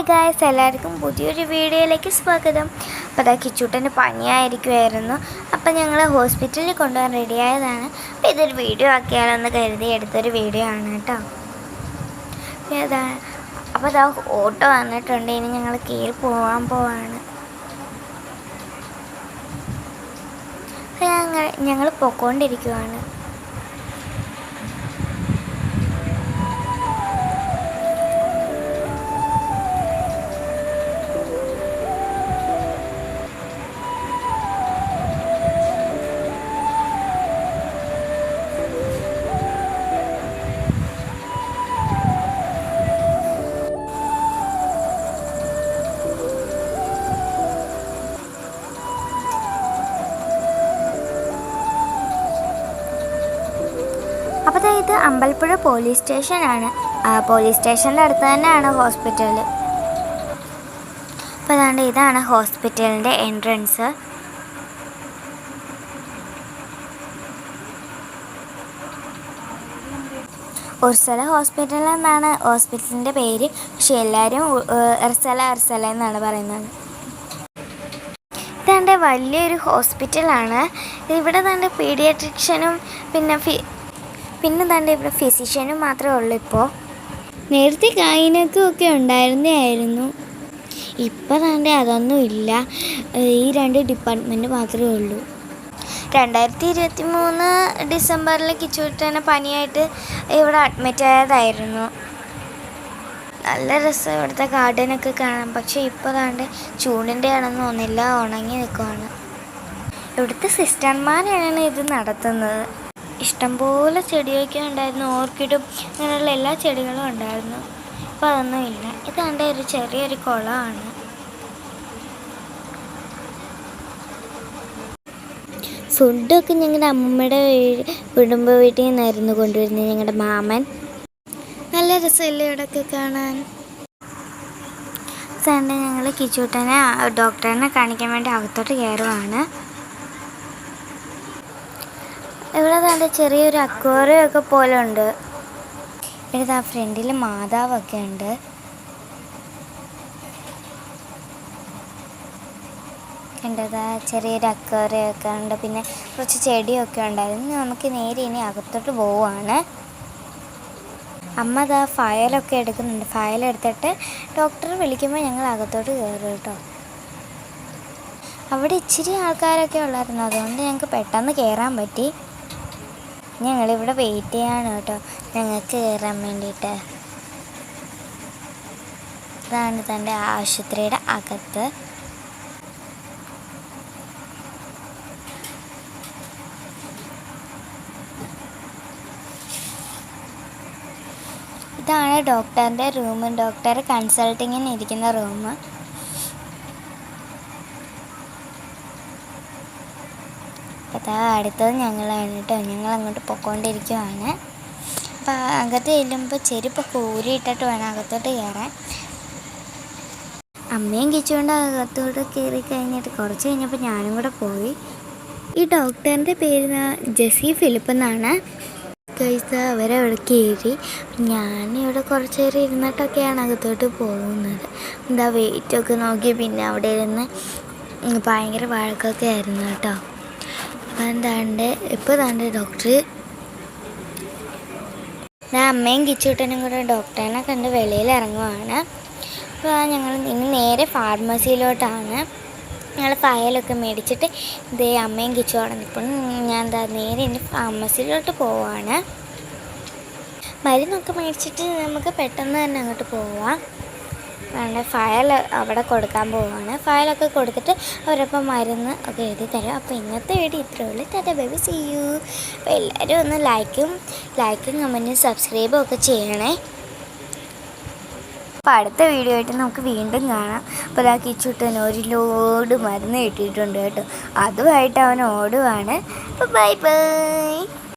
Hi guys എല്ലാവർക്കും പുതിയൊരു വീഡിയോയിലേക്ക് സ്വാഗതം. അപ്പോൾ അതാ കിച്ചൂട്ടന് പനിയായിരിക്കുമായിരുന്നു അപ്പോൾ ഞങ്ങൾ ഹോസ്പിറ്റലിൽ കൊണ്ടുപോകാൻ റെഡിയായതാണ്. അപ്പോൾ ഇതൊരു വീഡിയോ ആക്കിയാലെന്ന് കരുതി എടുത്തൊരു വീഡിയോ ആണ് കേട്ടോ. പിന്നെ അതാ അപ്പോൾ അതാ ഓട്ടോ വന്നിട്ടുണ്ട്. ഇനി ഞങ്ങൾ കീഴിൽ പോകാൻ പോവാണ് ഞങ്ങൾ ഞങ്ങൾ പൊക്കോണ്ടിരിക്കുവാണ്. ഇത് അമ്പലപ്പുഴ പോലീസ് സ്റ്റേഷനാണ്. പോലീസ് സ്റ്റേഷന്റെ അടുത്ത് തന്നെയാണ് ഹോസ്പിറ്റൽ അപ്പോൾ അതാണ്ട് ഇതാണ് ഹോസ്പിറ്റലിന്റെ എൻട്രൻസ്. ഉർസല ഹോസ്പിറ്റൽ എന്നാണ് ഹോസ്പിറ്റലിന്റെ പേര്. പക്ഷെ എല്ലാവരും എർസല എർസല എന്നാണ് പറയുന്നത്. ഇതാണ്ട് വലിയൊരു ഹോസ്പിറ്റലാണ്. ഇവിടെ തന്നെ പീഡിയാട്രിക്ഷനും പിന്നെ ഫി പിന്നെ തന്റെ ഇവിടെ ഫിസിഷ്യനും മാത്രമേ ഉള്ളൂ ഇപ്പോൾ നേരത്തെ കായിനക്കും ഒക്കെ ഉണ്ടായിരുന്നതായിരുന്നു ഇപ്പം തന്റെ അതൊന്നും ഇല്ല. ഈ രണ്ട് ഡിപ്പാർട്ട്മെന്റ് മാത്രമേ ഉള്ളൂ. രണ്ടായിരത്തി ഇരുപത്തി മൂന്ന് ഡിസംബറിൽ കിച്ചുവിട്ടനെ പനിയായിട്ട് ഇവിടെ അഡ്മിറ്റ് ആയതായിരുന്നു. നല്ല രസം ഇവിടുത്തെ ഗാർഡനൊക്കെ കാണാം പക്ഷേ ഇപ്പോൾ താണ്ട് ചൂടിന്റെ ആണെന്ന് തോന്നില്ല ഉണങ്ങി നിൽക്കുവാണ് ഇവിടുത്തെ സിസ്റ്റർമാരാണ് ഇത് നടത്തുന്നത്. ഇഷ്ടംപോലെ ചെടിയൊക്കെ ഉണ്ടായിരുന്നു. ഓർക്കിഡും അങ്ങനെയുള്ള എല്ലാ ചെടികളും ഉണ്ടായിരുന്നു. ഇപ്പോൾ അതൊന്നും ഇല്ല. ഇതാണ്ട് ഒരു ചെറിയൊരു കുളമാണ്. ഫുഡൊക്കെ ഞങ്ങളുടെ അമ്മമ്മയുടെ കുടുംബ വീട്ടിൽ നിന്നായിരുന്നു കൊണ്ടുവരുന്നത് ഞങ്ങളുടെ മാമൻ. നല്ല രസമല്ലേ ഇവിടെയൊക്കെ കാണാൻ? സൺഡേ ഞങ്ങൾ കിച്ചൂട്ടനെ ഡോക്ടറിനെ കാണിക്കാൻ വേണ്ടി അകത്തോട്ട് കയറുവാണ്. ഇവിടെ നല്ല ചെറിയൊരു അക്വേറിയം ഒക്കെ പോലെ ഉണ്ട് ഇവിടെ ആ ഫ്രണ്ടിൽ മാതാവൊക്കെ ഉണ്ട്. കണ്ടതാ ചെറിയൊരു അക്വാറിയം ഒക്കെ ഉണ്ട്. പിന്നെ കുറച്ച് ചെടിയൊക്കെ ഉണ്ടായിരുന്നു. നമുക്ക് നേരെ ഇനി അകത്തോട്ട് പോവുകയാണ് അമ്മ ദാ ഫയലൊക്കെ എടുക്കുന്നുണ്ട്. ഫയലെടുത്തിട്ട് ഡോക്ടർ വിളിക്കുമ്പോൾ ഞങ്ങൾ അകത്തോട്ട് കയറും കേട്ടോ. അവിടെ ഇച്ചിരി ആൾക്കാരൊക്കെ ഉള്ളായിരുന്നു. അതുകൊണ്ട് ഞങ്ങൾക്ക് പെട്ടെന്ന് കയറാൻ പറ്റി. ഞങ്ങളിവിടെ വെയിറ്റ് ചെയ്യാണ് കേട്ടോ. ഞങ്ങൾക്ക് കയറാൻ വേണ്ടിയിട്ട്. ഇതാണ് തന്റെ ആശുപത്രിയുടെ അകത്ത്. ഇതാണ് ഡോക്ടറിന്റെ റൂം. ഡോക്ടർ കൺസൾട്ടിങ്ങിന് ഇരിക്കുന്ന റൂം. അപ്പോൾ അടുത്തത് ഞങ്ങളാണ് കേട്ടോ ഞങ്ങൾ അങ്ങോട്ട് പൊക്കോണ്ടിരിക്കുവാണ്. അപ്പോൾ അകത്ത് ചെല്ലുമ്പോൾ ചെരുപ്പൊക്കെ ഊരിയിട്ടിട്ട് വേണം അകത്തോട്ട് കയറാൻ. അമ്മയും കിച്ചുകൊണ്ട് അകത്തോട്ട് കയറി കഴിഞ്ഞിട്ട് കുറച്ച് കഴിഞ്ഞപ്പോൾ ഞാനും കൂടെ പോയി. ഈ ഡോക്ടറിന്റെ പേര് ജെസി ഫിലിപ്പ് എന്നാണ്. കഴിച്ച അവരവിടെ കയറി. ഞാനിവിടെ കുറച്ച് നേരം ഇരുന്നിട്ടൊക്കെയാണ് അകത്തോട്ട് പോകുന്നത്. എന്താ വെയിറ്റൊക്കെ നോക്കി പിന്നെ അവിടെ ഇരുന്ന് ഭയങ്കര വഴക്കൊക്കെ ആയിരുന്നു കേട്ടോ. അപ്പം എന്താണ്ട് ഇപ്പോൾ താണ്ട് ഡോക്ടർ ഞാൻ അമ്മയും കിച്ചൂട്ടനും കൂടെ ഡോക്ടറിനെ കണ്ട് വെളിയിൽ ഇറങ്ങുവാണ് അപ്പോൾ ഞങ്ങൾ ഇനി നേരെ ഫാർമസിയിലോട്ടാണ്. ഞങ്ങൾ ഫയലൊക്കെ മേടിച്ചിട്ട് ഇതേ അമ്മയും കിച്ചു നിൽപ്പം ഞാൻ എന്താ നേരെ ഇനി ഫാർമസിയിലോട്ട് പോവാണ്. മരുന്നൊക്കെ മേടിച്ചിട്ട് നമുക്ക് പെട്ടെന്ന് തന്നെ അങ്ങോട്ട് പോവാം. വേണ്ട ഫയൽ അവിടെ കൊടുക്കാൻ പോവുകയാണ് ഫയലൊക്കെ കൊടുത്തിട്ട് അവരപ്പം മരുന്ന് ഒക്കെ എഴുതി തരും. അപ്പോൾ ഇന്നത്തെ വീഡിയോ ഇത്രയേ ഉള്ളൂ. Tata baby see you. അപ്പോൾ എല്ലാവരും ഒന്ന് ലൈക്കും ലൈക്കും കമന്റും സബ്സ്ക്രൈബും ഒക്കെ ചെയ്യണേ. അപ്പോൾ അടുത്ത വീഡിയോ ആയിട്ട് നമുക്ക് വീണ്ടും കാണാം. അപ്പോൾ ഇതാ കിച്ചുട്ടൻ ഒരു ലോഡ് മരുന്ന് കിട്ടിയിട്ടുണ്ട് കേട്ടോ. അതുമായിട്ട് അവൻ ഓടുവാണ്. അപ്പോൾ ബൈ ബൈ.